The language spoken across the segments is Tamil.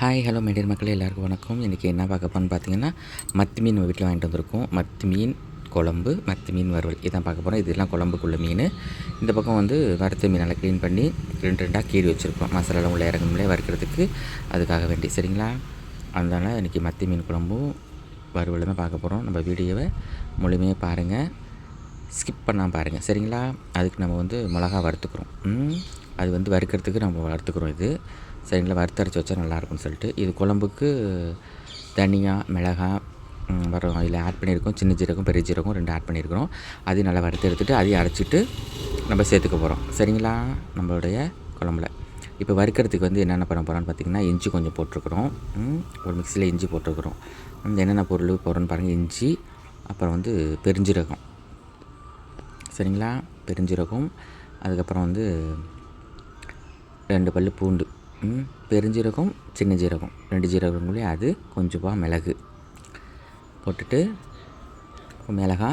ஹாய் ஹலோ மைடியர் மக்களே எல்லாருக்கும் வணக்கம். இன்றைக்கி என்ன பார்க்க போகிறோன்னு பார்த்தீங்கன்னா மத்தி மீன் வீட்டில் வாங்கிட்டு வந்திருக்கோம். மத்தி மீன் குழம்பு மத்தி மீன் வறுவல். இதான் பார்க்க போகிறோம் இதெல்லாம் குழம்புக்குள்ள மீன். இந்த பக்கம் வந்து வறுத்த மீன் நல்லா க்ளீன் பண்ணி ரெண்டு ரெண்டாக கீறி வச்சுருக்கோம். மசாலாலாம் உள்ளே இறங்கணும்லே வறுக்கிறதுக்கு. அதுக்காக வேண்டி சரிங்களா? அதனால் இன்றைக்கி மத்தி மீன் குழம்பும் வறுவலுமே தான் பார்க்க போகிறோம் நம்ம வீடியோவை முழுமையாக பாருங்கள் ஸ்கிப் பண்ணால் பாருங்கள் சரிங்களா? அதுக்கு நம்ம வந்து மிளகா வறுத்துக்கிறோம். அது வந்து வறுக்கிறதுக்கு நம்ம வறுத்துக்கிறோம் இது. சரிங்களா? வறுத்தரைச்சி வச்சா நல்லாயிருக்கும்னு சொல்லிட்டு. இது குழம்புக்கு தனியா மிளகாய் வரும் இதில் ஆட் பண்ணியிருக்கோம். சின்ன ஜீரகம் பெரிய ஜீரகம் ரெண்டு ஆட் பண்ணியிருக்கிறோம். அதையும் நல்லா வறுத்து எடுத்துட்டு அதையும் அரைச்சிட்டு நம்ம சேர்த்துக்க போகிறோம். சரிங்களா? நம்மளுடைய குழம்புல. இப்போ வறுக்கிறதுக்கு வந்து என்னென்ன பண்ண போகிறோம்னு பார்த்திங்கன்னா இஞ்சி கொஞ்சம் போட்டிருக்கிறோம். ஒரு மிக்சியில் இஞ்சி போட்டிருக்கிறோம். என்னென்ன பொருள் போடுறோன்னு பாருங்கள் இஞ்சி அப்புறம் வந்து பெருஞ்சீரகம். சரிங்களா? பெருஞ்சீரகம் அதுக்கப்புறம் வந்து ரெண்டு பல் பூண்டு பெருஞ்சீரகம் சின்ன ஜீரகம். ரெண்டு ஜீரகங்களே அது கொஞ்சமாக மிளகு. போட்டுட்டு மிளகா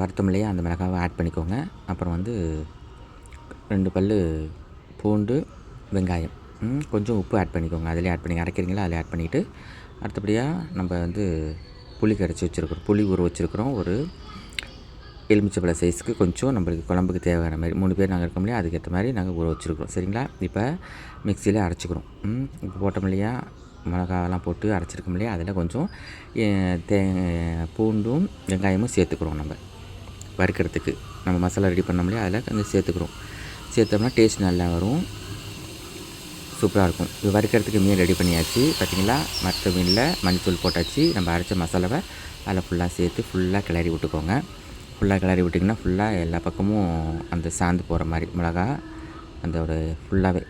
வறுத்தம் இல்லையா அந்த மிளகாவை ஆட் பண்ணிக்கோங்க. அப்புறம் வந்து ரெண்டு பல் பூண்டு வெங்காயம் ம், கொஞ்சம் உப்பு ஆட் பண்ணிக்கோங்க. அதிலே ஆட் பண்ணி அரைக்கிறீங்களா? அதில் ஆட் பண்ணிவிட்டு அடுத்தபடியாக நம்ம வந்து புளி கரைச்சி வச்சுருக்குறோம். புளி ஊற வச்சுருக்குறோம். ஒரு எலுமிச்சப்பழ சைஸ்க்கு கொஞ்சம் நம்மளுக்கு குழம்புக்கு தேவையான மாதிரி மூணு பேர் நாங்கள் இருக்கோம் இல்லையா? அதுக்கேற்ற மாதிரி நாங்கள் ஊற வச்சுருக்கிறோம். சரிங்களா? இப்போ மிக்சியில் அரைச்சிக்கிறோம். ம் இப்போ போட்டோம் இல்லையா? மிளகாலாம் போட்டு அரைச்சிருக்கோம் இல்லையா? அதில் கொஞ்சம் தே பூண்டும் வெங்காயமும் சேர்த்துக்கிறோம் நம்ம. வறுக்கிறதுக்கு. நம்ம மசாலா ரெடி பண்ணோம் இல்லையா? அதில் கொஞ்சம் சேர்த்துக்கிறோம். சேர்த்தோம்னா டேஸ்ட் நல்லா வரும். சூப்பராக இருக்கும். இது வறுக்கிறதுக்கு மீன் ரெடி பண்ணியாச்சு. பார்த்தீங்களா மற்ற மீனில் மஞ்சத்தூள் போட்டாச்சு. நம்ம அரைச்ச மசாலாவை அதில் ஃபுல்லாக சேர்த்து ஃபுல்லாக கிளறி விட்டுக்கோங்க. ஃபுல்லாக கிளறி விட்டிங்கன்னா ஃபுல்லாக எல்லா பக்கமும் அந்த சாந்து போகிற மாதிரி மிளகா அந்த ஒரு ஃபுல்லாகவே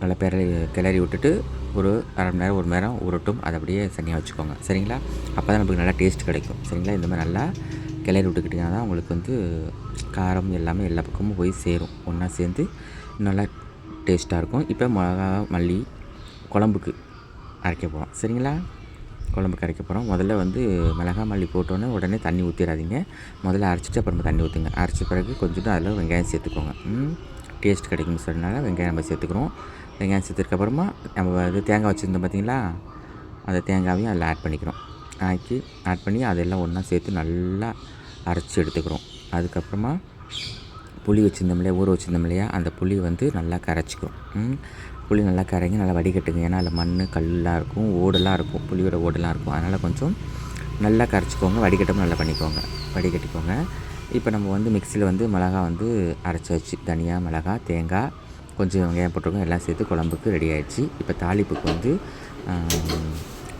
நல்லா பிறவி கிளறி விட்டுட்டு ஒரு அரை மணி நேரம் ஒரு மணி நேரம் உருட்டும் அதை அப்படியே தனியாக வச்சுக்கோங்க. சரிங்களா? அப்போ தான் நமக்கு நல்லா டேஸ்ட் கிடைக்கும். சரிங்களா? இந்த மாதிரி நல்லா கிளறி விட்டுக்கிட்டிங்கன்னா தான் உங்களுக்கு வந்து காரம் எல்லாமே எல்லா பக்கமும் போய் சேரும். ஒன்றா சேர்ந்து நல்லா டேஸ்ட்டாக இருக்கும். இப்போ மிளகா மல்லி குழம்புக்கு அரைக்க போகிறோம் சரிங்களா? குழம்பு கரைக்க போகிறோம் முதல்ல வந்து மிளகா மல்லி போட்டோன்னே உடனே தண்ணி ஊற்றிடாதீங்க முதல்ல அரைச்சிட்டு அப்புறமா தண்ணி ஊற்றுங்க அரைச்ச பிறகு கொஞ்சம் அதில் வெங்காயம் சேர்த்துக்கோங்க. டேஸ்ட் கிடைக்கும் சொன்னனால வெங்காயம் நம்ம சேர்த்துக்கிறோம். வெங்காயம் சேர்த்ததுக்கப்புறமா நம்ம இது தேங்காய் வச்சுருந்தோம் பார்த்தீங்களா அந்த தேங்காவையும் அதில் ஆட் பண்ணிக்கிறோம். ஆக்கி ஆட் பண்ணி அதெல்லாம் ஒன்றா சேர்த்து நல்லா அரைச்சி எடுத்துக்கிறோம். அதுக்கப்புறமா புளி வச்சுருந்தோம் இல்லையா ஊற வச்சுருந்தோம் இல்லையா? அந்த புளி வந்து நல்லா கரைச்சிக்கும். புளி நல்லா கரைங்க நல்லா வடிகட்டுங்க. ஏன்னா அதில் மண் கல்லாம் இருக்கும் ஓடெல்லாம் இருக்கும். புளியோட ஓடெல்லாம் இருக்கும். அதனால் கொஞ்சம் நல்லா கரைச்சிக்கோங்க. வடிகட்டும் நல்லா பண்ணிக்கோங்க. வடிகட்டிக்கோங்க. இப்போ நம்ம வந்து மிக்சியில் வந்து மிளகா வந்து அரைச்சி வச்சு தனியாக மிளகா தேங்காய் கொஞ்சம் வெங்காயம் போட்டிருக்கோம். எல்லாம் சேர்த்து குழம்புக்கு ரெடி ஆயிடுச்சு. இப்போ தாளிப்புக்கு வந்து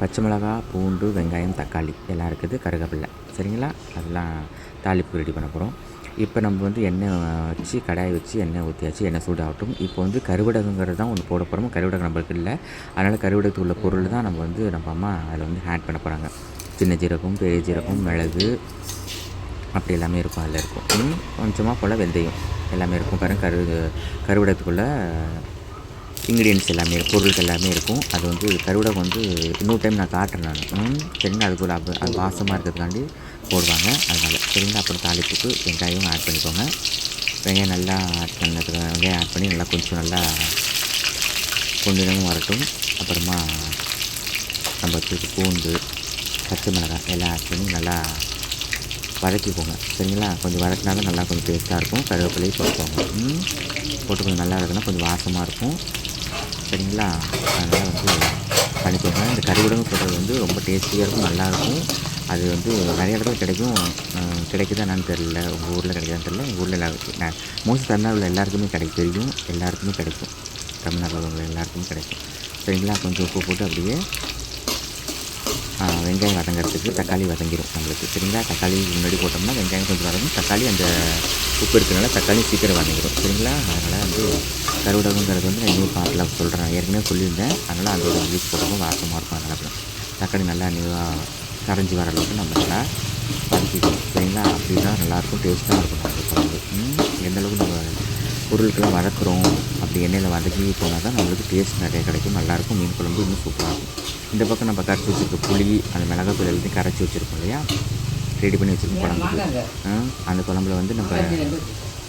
பச்சை மிளகா பூண்டு வெங்காயம் தக்காளி எல்லாம் இருக்குது. கருவேப்பில்லை சரிங்களா? அதெல்லாம் தாளிப்பு ரெடி பண்ண போகிறோம் இப்போ நம்ம வந்து எண்ணெய் வச்சு கடாய் வச்சு எண்ணெய் ஊற்றியாச்சு எண்ணெய் சூடாகட்டும். இப்போ வந்து கருவடகங்கிறது தான் ஒன்று போட போகிறோம் கருவடகம் நம்மளுக்கு இல்லை. அதனால் கருவடகத்துக்கு உள்ள பொருள் தான் நம்ம வந்து நம்ம அம்மா அதில் வந்து ஆட் பண்ண போகிறாங்க சின்ன ஜீரகம் பெரிய ஜீரகம் மிளகு அப்படி எல்லாமே இருக்கும் அதில் இருக்கும். கொஞ்சமாக போல் வெந்தயம். எல்லாமே இருக்கும் பாருங்கள் கரு கருவடகத்துக்குள்ளே இன்க்ரீடியன்ஸ் எல்லாமே பொருள்கள் எல்லாமே இருக்கும். அது வந்து கருவடகம் வந்து இன்னொரு டைம் நான் காட்டுறேன் நான். ம், சரிங்களா அதுக்குள்ள அப்போ அது வாசமாக இருக்கிறதுக்காண்டி போடுவாங்க. அதனால் சரிங்களா அப்புறம் தாளிப்புக்கு வெங்காயம் ஆட் பண்ணிக்கோங்க. வெங்காயம் நல்லா ஆட் பண்ணதுக்கு வெங்காயம் ஆட் பண்ணி நல்லா கொஞ்சம் நல்லா கொஞ்சம் வரட்டும். அப்புறமா நம்ம வச்சுருக்கு பூண்டு பச்சை மிளகாய் எல்லாம் ஆட் பண்ணி நல்லா வதக்கிக்கோங்க. சரிங்களா? கொஞ்சம் வதக்கினாலும் நல்லா கொஞ்சம் டேஸ்ட்டாக இருக்கும். கருவேப்பிலையும் போட்டுக்கோங்க. ம், போட்டு கொஞ்சம் நல்லா இருக்குன்னா கொஞ்சம் வாசமாக இருக்கும். சரிங்களா? அதனால் வந்து பண்ணிக்கோங்க இந்த கறி உடம்பு போடுறது வந்து ரொம்ப டேஸ்டியாக இருக்கும் நல்லாயிருக்கும் அது வந்து நிறைய இடத்துல கிடைக்கும். கிடைக்குதா என்னன்னு தெரில உங்கள் ஊரில் கிடைக்குதான்னு தெரில எங்கள் ஊரில் எல்லாருக்கும் மோஸ்ட் தமிழ்நாட்டில் எல்லாருக்குமே கிடைக்கும் தெரியும். எல்லாருக்குமே கிடைக்கும். தமிழ்நாட்டில் உள்ள எல்லாருக்குமே கிடைக்கும். சரிங்களா? கொஞ்சம் உப்பு போட்டு அப்படியே வெங்காயம் வதங்கிறதுக்கு தக்காளி வதங்கிடும் நம்மளுக்கு சரிங்களா? தக்காளி முன்னாடி போட்டோம்னா வெங்காயம் கொஞ்சம் வதங்கும். தக்காளி அந்த உப்பு இருக்கிறனால தக்காளி சீக்கிரம் வதங்கிடும் சரிங்களா? அதனால் வந்து கருவடகங்கிறது வந்து நான் இன்னொரு பாட்டில் சொல்கிறேன் ஏற்கனவே சொல்லியிருந்தேன். அதனால் அதோட யூஸ் போடும்போது வாசமாக இருக்கும். அதனால் தக்காளி நல்லா நிவாக கரைஞ்சி வர அளவுக்கு நம்ம நல்லா வதக்கிக்கணும் சரிங்களா? அப்படி தான் நல்லாயிருக்கும் டேஸ்ட்டாக இருக்கும் நம்மளுக்கு குழம்பு. எந்த அளவுக்கு நம்ம பொருட்கள்லாம் வதக்குறோம் அப்படி எண்ணெயில் வதக்கி போனால் தான் நம்மளுக்கு டேஸ்ட் நிறைய கிடைக்கும் நல்லாயிருக்கும் மீன் குழம்பு இன்னும் சூப்பராக இருக்கும். இந்த பக்கம் நம்ம கரைச்சி வச்சுருக்க புளி அந்த மிளகாத்தூள் எல்லாத்தையும் கரைச்சி வச்சுருக்கோம் இல்லையா? ரெடி பண்ணி வச்சுருக்கோம் குழம்புக்கு. அந்த குழம்புல வந்து நம்ம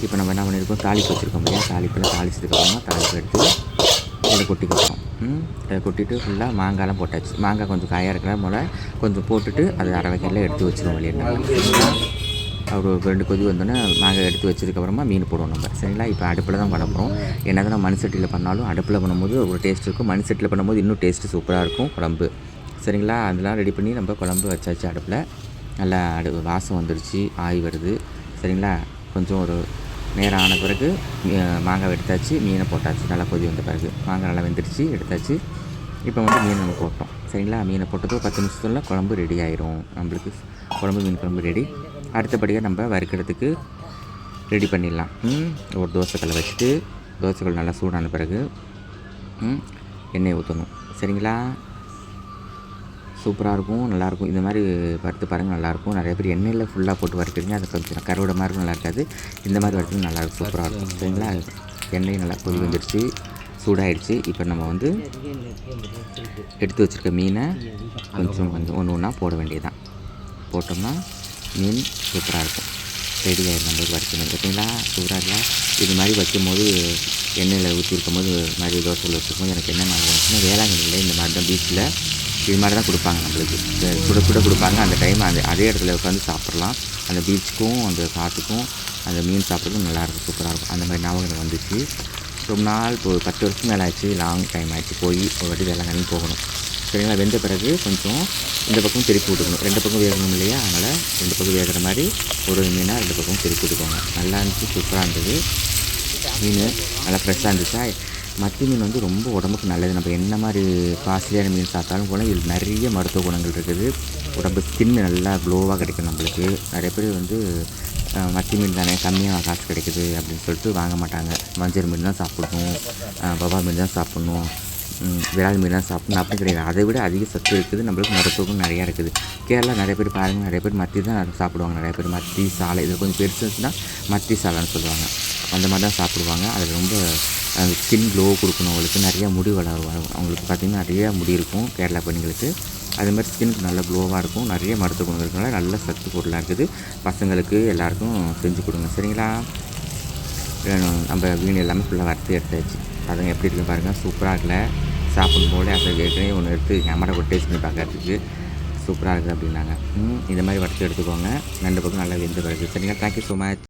இப்போ நம்ம என்ன பண்ணியிருக்கோம் தாளிப்பு வச்சுருக்கோம் இல்லையா? தாளிப்பில் தாளிச்சதுக்கப்புறமா தாளிப்பு எடுத்து இதில் கொட்டி வைப்போம் அதை கொட்டிட்டு ஃபுல்லாக மாங்காய்லாம் போட்டாச்சு. மாங்காய் கொஞ்சம் காயாக இருக்கிற போல் கொஞ்சம் போட்டுட்டு அது அரை வகையில் எடுத்து வச்சிருவோம் வெளியே. ஒரு ரெண்டு கொதி வந்தோடனே மாங்காய் எடுத்து வச்சதுக்கப்புறமா மீன் போடுவோம் நம்ம. சரிங்களா? இப்போ அடுப்பில் தான் பண்ண போகிறோம் என்ன தான் மண் சட்டியில் பண்ணாலும் அடுப்பில் பண்ணும்போது ஒரு டேஸ்ட் இருக்கும். மண் சட்டியில் பண்ணும்போது இன்னும் டேஸ்ட்டு சூப்பராக இருக்கும் குழம்பு. சரிங்களா? அதெல்லாம் ரெடி பண்ணி நம்ம குழம்பு வச்சாச்சு அடுப்பில். நல்லா அடு வாசம் வந்துருச்சு ஆய் வருது. சரிங்களா? கொஞ்சம் ஒரு நேரம் ஆன பிறகு மீ- மாங்காய் எடுத்தாச்சு மீனை போட்டாச்சு. நல்லா கொதி வந்த பிறகு. மாங்காய் நல்லா வெந்துருச்சு எடுத்தாச்சு. இப்போ வந்து மீன் நம்ம போட்டோம். சரிங்களா? மீனை போட்டதும் பத்து நிமிஷத்துல குழம்பு ரெடி ஆயிரும். நம்மளுக்கு குழம்பு மீன் குழம்பு ரெடி அடுத்தபடியாக நம்ம வறுக்கிறதுக்கு ரெடி பண்ணிடலாம். ம், ஒரு தோசைக்கல்லை வச்சுட்டு தோசைக்கல் நல்லா சூடான பிறகு எண்ணெய் ஊற்றணும் சரிங்களா? சூப்பராக இருக்கும் நல்லாயிருக்கும் இந்த மாதிரி வறுத்து பாருங்கள் நல்லாயிருக்கும் நிறைய பேர் எண்ணெயில் ஃபுல்லாக போட்டு வறுக்கிறீங்க அது கொஞ்சம் கருவடை மாதிரி இருக்கும் நல்லா இருக்காது. இந்த மாதிரி வறுத்து நல்லாயிருக்கும் சூப்பராக இருக்கும். சரிங்களா? எண்ணெய் நல்லா கொதி வந்துடுச்சு சூடாயிடுச்சு. இப்போ நம்ம வந்து எடுத்து வச்சுருக்க மீனை கொஞ்சம் கொஞ்சம் ஒன்று ஒன்றா போட வேண்டியதுதான். போட்டோம்னா மீன் சூப்பராக இருக்கும் ரெடி ஆயிடும் நம்மளுக்கு வறுக்கணும் பார்த்தீங்களா சூப்பராக இல்லை இது மாதிரி வைக்கும்போது எண்ணெயில் ஊற்றி போது இது மாதிரி தோசையில் வச்சுருக்கும் எனக்கு என்ன மாதிரி வந்துச்சுன்னா வேளாங்கண்ணியில் இந்த மாதிரி தான் பீச்சில் இது மாதிரி தான் கொடுப்பாங்க நம்மளுக்கு சுட சுட கொடுப்பாங்க அந்த டைம் அந்த அதே இடத்துல உட்காந்து சாப்பிட்லாம் அந்த பீச்சுக்கும் அந்த காற்றுக்கும் அந்த மீன் சாப்பிட்றதுக்கும் நல்லாயிருக்கும் சூப்பராக இருக்கும் அந்த மாதிரி ஞாபகம் வந்துச்சு ரொம்ப நாள் இப்போ ஒரு பத்து வருஷம் மேலே ஆச்சு லாங் டைம் ஆச்சு போய் ஒரு வாட்டி வேளாங்கண்ணி போகணும் சரிங்களா வெந்த பிறகு கொஞ்சம் இந்த பக்கம் திருப்பி விட்டுக்கணும். ரெண்டு பக்கம் வேகணும் இல்லையா? அதனால் ரெண்டு பக்கம் வேகிற மாதிரி ஒரு மீனாக ரெண்டு பக்கம் திருப்பி விட்டுக்கோங்க. நல்லா இருந்துச்சு சூப்பராக இருந்தது. மீன் நல்லா ஃப்ரெஷ்ஷாக இருந்துச்சா? மத்தி மீன் வந்து ரொம்ப உடம்புக்கு நல்லது. நம்ம என்ன மாதிரி காஸ்ட்லியான மீன் சாப்பிட்டாலும் கூட இதில் நிறைய மருத்துவ குணங்கள் இருக்குது. உடம்பு ஸ்கின் நல்லா க்ளோவாக கிடைக்கும் நம்மளுக்கு. நிறைய பேர் வந்து மத்தி மீன் தானே கம்மியாக காசு கிடைக்குது அப்படின்னு சொல்லிட்டு வாங்க மாட்டாங்க. மஞ்சள் மீன் தான் சாப்பிடணும். அஹ், மீன் தான் சாப்பிட்ணும். ம், மீனாக சாப்பிட்ணும் தான் அப்படி கிடையாது அதை விட அதிக சத்து இருக்குது. நம்மளுக்கு மருத்துவம் நிறையா இருக்குது. கேரளா நிறைய பேர் பாருங்கள் நிறைய பேர் மத்தி தான் சாப்பிடுவாங்க. நிறைய பேர் மத்தி சாலை இது கொஞ்சம் பெருசு இருந்துச்சுன்னா மத்தி சாலைன்னு சொல்லுவாங்க. அந்த மாதிரி தான் சாப்பிடுவாங்க. அதில் ரொம்ப ஸ்கின் க்ளோ கொடுக்கணும் அவங்களுக்கு நிறையா முடி வளரும் அவங்களுக்கு பார்த்திங்கன்னா நிறையா முடி இருக்கும் கேரளா பெண்களுக்கு. அது மாதிரி ஸ்கின் நல்ல க்ளோவாக இருக்கும். நிறைய மருத்துவ குணங்கள் இருக்கனால நல்ல சத்து பொருளாக இருக்குது. பசங்களுக்கு எல்லாருக்கும் செஞ்சு கொடுங்க. சரிங்களா? நம்ம வீணு எல்லாமே ஃபுல்லாக வறுத்து எடுத்தாச்சு. அதுங்க எப்படி இருக்குன்னு பாருங்கள் சூப்பராக இருக்குல்ல? சாப்பிடும்போது அதை ஏற்கனவே ஒன்று எடுத்து கேமரா கூட டேஸ்ட் பண்ணி பார்க்கறதுக்கு சூப்பராக இருக்குது அப்படின்னாங்க. இந்த மாதிரி வறுத்து எடுத்துக்கோங்க. ரெண்டு பக்கம் நல்லா வெந்து வருது சரிங்களா? Thank you so much